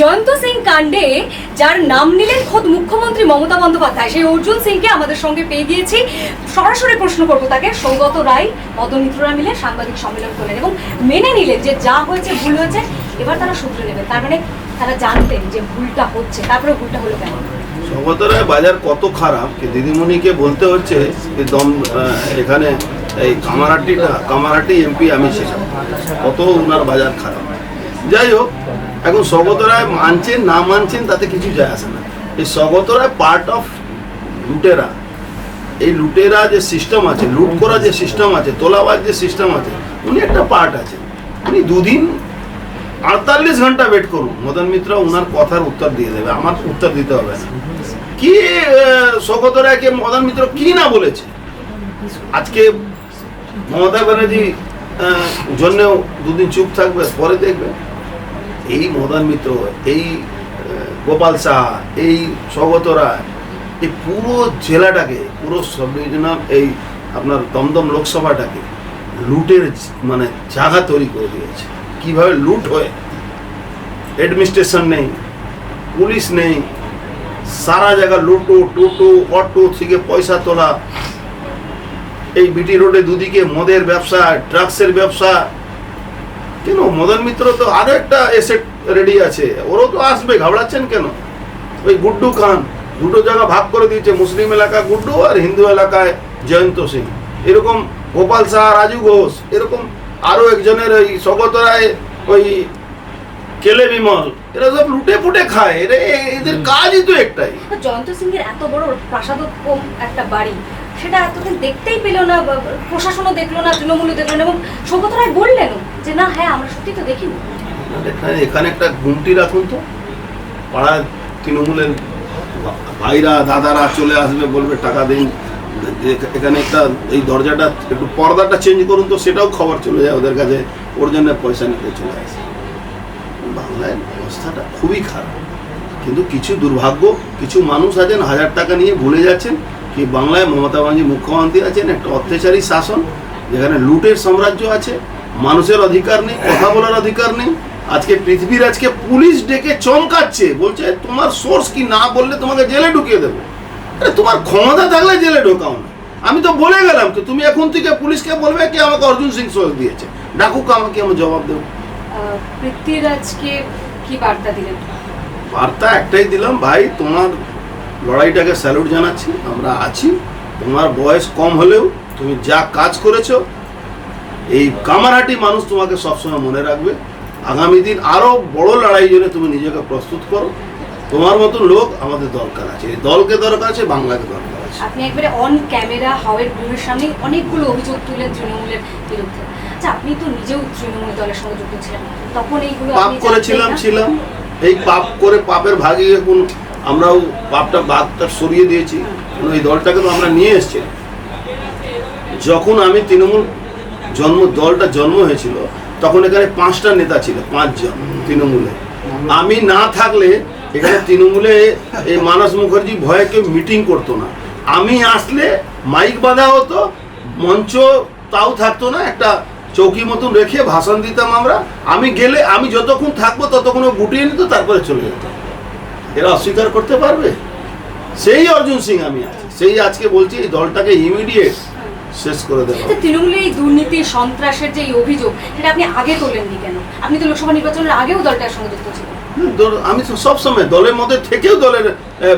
জয়ন্ত সিং কাণ্ডে, যার নাম নিলেন খোদ মুখ্যমন্ত্রী মমতা বন্দ্যোপাধ্যায়, সেই অর্জুন সিংকে আমাদের সঙ্গে পেয়ে গিয়েছি। সরাসরি প্রশ্ন করব তাকে, সৌগত রায় মদন মিত্ররা মিলে সাংবাদিক সম্মেলন করলেন এবং মেনে নিলেন যে যা হয়েছে, ভুল হয়েছে, এবার তারা শুধরে নেবেন। তার মানে তারা জানতেন যে ভুলটা হচ্ছে, তারপরে ভুলটা হলো কেন? সগতরায় বাজার কত খারাপ দিদিমণিকে বলতে হচ্ছে যে দম এখানে এই কামারহাটিটা কামারহাটি এমপি, আমি ছিলাম কত ওনার বাজার খারাপ। যাই হোক এখন সগতরায় মানছেন, না মানছেন, তাতে কিছু যায় আসে না। এই সগতরায় পার্ট অফ লুটেরা, এই লুটেরা যে সিস্টেম আছে, লুট করা যে সিস্টেম আছে, তোলাবাজ যে সিস্টেম আছে, উনি একটা পার্ট আছে। উনি দুদিন আটতাল্লিশ ঘণ্টা ওয়েট করুন। মদন মিত্র ওনার কথার উত্তর দিয়ে দেবে, আমার উত্তর দিতে হবে না। কি সৌগত রায়কে মদন মিত্র কি না বলেছে? আজকে মমতা ব্যানার্জি জন্যেও দুদিন চুপ থাকবে, পরে দেখবে। এই মদন মিত্র, এই গোপাল শাহ, এই সৌগত রায় এই পুরো জেলাটাকে, পুরো সব ডিভিশনাল এই আপনার দমদম লোকসভাটাকে লুটের মানে জায়গা তৈরি করে দিয়েছে। কীভাবে লুট হয়? অ্যাডমিনিস্ট্রেশন নেই, পুলিশ নেই, সারা জায়গা লুটো, টোটো, অটো থেকে পয়সা তোলা। এই বিটি রোডে দুদিকে মদের ব্যবসা, ড্রাগসের ব্যবসা কেন? মদন মিত্র তো আরও একটা এসেট রেডি আছে। ওরও তো আসবে ঘাবড়াচ্ছেন কেন? ওই গুড্ডু খান দুটো জায়গা ভাগ করে দিয়েছে মুসলিম এলাকা গুড্ডু আর হিন্দু এলাকায় জয়ন্ত সিং। এরকম গোপাল শাহ রাজু ঘোষ এরকম আরও একজনের ওই স্বগত রায় ওই কেলে বিমল এরা সব লুটে ফুটে খায়। এরা এদের কাজই তো একটাই। জয়ন্ত সিং এর এত বড় প্রাসাদোপম একটা বাড়ি সেটা এতদিন দেখতেই পেল না প্রশাসনও দেখল না তৃণমূলও দেখল না এবং সৌগত রায় বললেন যে না হ্যাঁ আমরা সত্যি তো দেখিনি। এখানে একটা গুমটি রাখুন তো। পাড়ার তৃণমূলের ভাইরা, দাদারা চলে আসবে, বলবে, টাকা দিন। এখানে একটা, এই দরজাটা, একটু পর্দাটা চেঞ্জ করুন তো, সেটাও খবর চলে যায় ওদের কাছে। ওর জন্য পয়সা নিতে চলে আসে। বাংলায় অবস্থাটা খুবই খারাপ। কিন্তু কিছু দুর্ভাগ্য, কিছু মানুষ আছেন, হাজার টাকা নিয়ে ভুলে যাচ্ছেন কি বাংলায় মমতা ব্যানার্জি মুখ্যমন্ত্রী আছেন, একটা অত্যাচারী শাসন, যেখানে লুটের সাম্রাজ্য আছে মানুষের অধিকার নেই কথা বলার অধিকার নেই। আজকে পৃথিবীর আজকে পুলিশ ডেকে চমকাচ্ছে বলছে তোমার সোর্স কি না বললে তোমাকে জেলে ঢুকিয়ে দেবো? আরে তোমার ক্ষমতা থাকলে জেলে ঢোকাও না। আমি তো বলে গেলাম তো তুমি এখন থেকে পুলিশকে বলবে কি আমাকে অর্জুন সিং সোর্স দিয়েছে। ডাকুক আমাকে আমি জবাব দেবো। পৃথ্বীরাজকে কি বার্তা দিলেন? বার্তা একটাই দিলাম ভাই তোমার লড়াইটাকে স্যালুট জানাচ্ছি আমরা আছি। তোমার বয়স কম হলেও তুমি যা কাজ করেছ এই কামারহাটি মানুষ তোমাকে সবসময় মনে রাখবে। আগামী দিন আরও বড় লড়াই জন্য তুমি নিজেকে প্রস্তুত করো। তোমার মতো লোক আমাদের দরকার আছে। এই দলকে দরকার আছে বাংলাকে দরকার আছে। আপনি একবারে অন ক্যামেরা হাওয়ের গুমের সামনে অনেকগুলো অভিযোগ তুললেন তৃণমূলের বিরুদ্ধে। আচ্ছা আপনি তো নিজেও তৃণমূল দলের সঙ্গে যুক্ত ছিলেন। তখন এইগুলো পাপ করেছিলাম ছিলাম। এই পাপ করে পাপের ভাগে এখন আমরাও পাপটা বাঘটা সরিয়ে দিয়েছি। এই দলটাকে তো আমরা নিয়ে এসেছি। যখন আমি তৃণমূল জন্ম, দলটা জন্ম হয়েছিল, তখন এখানে পাঁচটা নেতা ছিল, পাঁচজন তৃণমূলে। আমি না থাকলে এখানে তৃণমূলে এই মানস মুখার্জি ভয়ে কেউ মিটিং করতো না। আমি আসলে মাইক বাঁধা হতো, মঞ্চ তাও থাকতো না, একটা চৌকি মতন রেখে ভাষণ দিতাম আমরা। আমি গেলে, আমি যতক্ষণ থাকব ততক্ষণ গুটিয়ে নিত, তারপরে চলে যেত। এরা অস্বীকার করতে পারবে? সেই অর্জুন সিং আমি আছি। সেই আজকে বলছি এই দলটাকে ইমিডিয়েট শেষ করে দেবো। আচ্ছা, তৃণমূলের এই দুর্নীতি সন্ত্রাসের যে অভিযোগ সেটা আপনি আগে তোলেননি কেন? আপনি তো লোকসভা নির্বাচনের আগেও দলটার সঙ্গে যুক্ত ছিলেন। আমি সবসময় দলের মধ্যে থেকেও দলের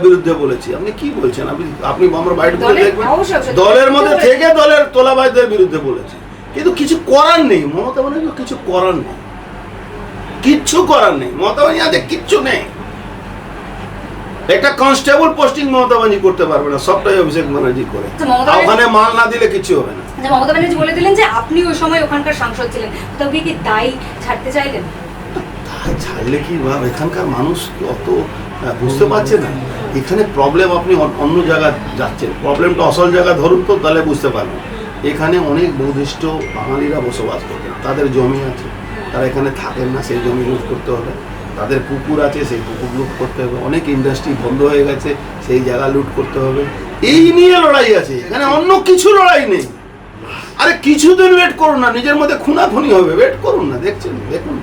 বিরুদ্ধে বলেছি। আপনি কি বলছেন? আপনি আপনি আমার বাইরে দেখবেন। দলের মধ্যে থেকে দলের তোলাবাজদের বিরুদ্ধে বলেছি। কিন্তু কিছু করার নেই। মমতা ব্যানার্জি কিছু করার নেই। কিচ্ছু করার নেই। মমতা ব্যানার্জি কিচ্ছু নেই। একটা কনস্টেবল পোস্টিং মমতা ব্যানার্জি করতে পারবে না সবটাই অভিষেক ব্যানার্জি করে। ওখানে মাল না দিলে কিছু হবে না। আচ্ছা, মমতা ব্যানার্জি বলে দিলেন যে আপনি ওই সময় ওখানকার সাংসদ ছিলেন। তো কি দায়ী ছাড়তে চাইলেন? ছাড়লে কি ভাব? এখানকার মানুষ অত বুঝতে পারছে না। এখানে প্রবলেম আপনি অন্য জায়গায় যাচ্ছেন। প্রবলেমটা অসল জায়গা ধরুন তো তাহলে বুঝতে পারবেন। এখানে অনেক বৌদিষ্ট বাঙালিরা বসবাস করতেন। তাদের জমি আছে। তারা এখানে থাকেন না সেই জমি লুট করতে হবে। তাদের পুকুর আছে, সেই পুকুর লুট করতে হবে। অনেক ইন্ডাস্ট্রি বন্ধ হয়ে গেছে, সেই জায়গা লুট করতে হবে। এই নিয়ে লড়াই আছে, এখানে অন্য কিছু লড়াই নেই। আরে কিছুদিন ওয়েট করুন না, নিজের মধ্যে খুনাখুনি হবে। ওয়েট করুন না, দেখছেন? দেখুন।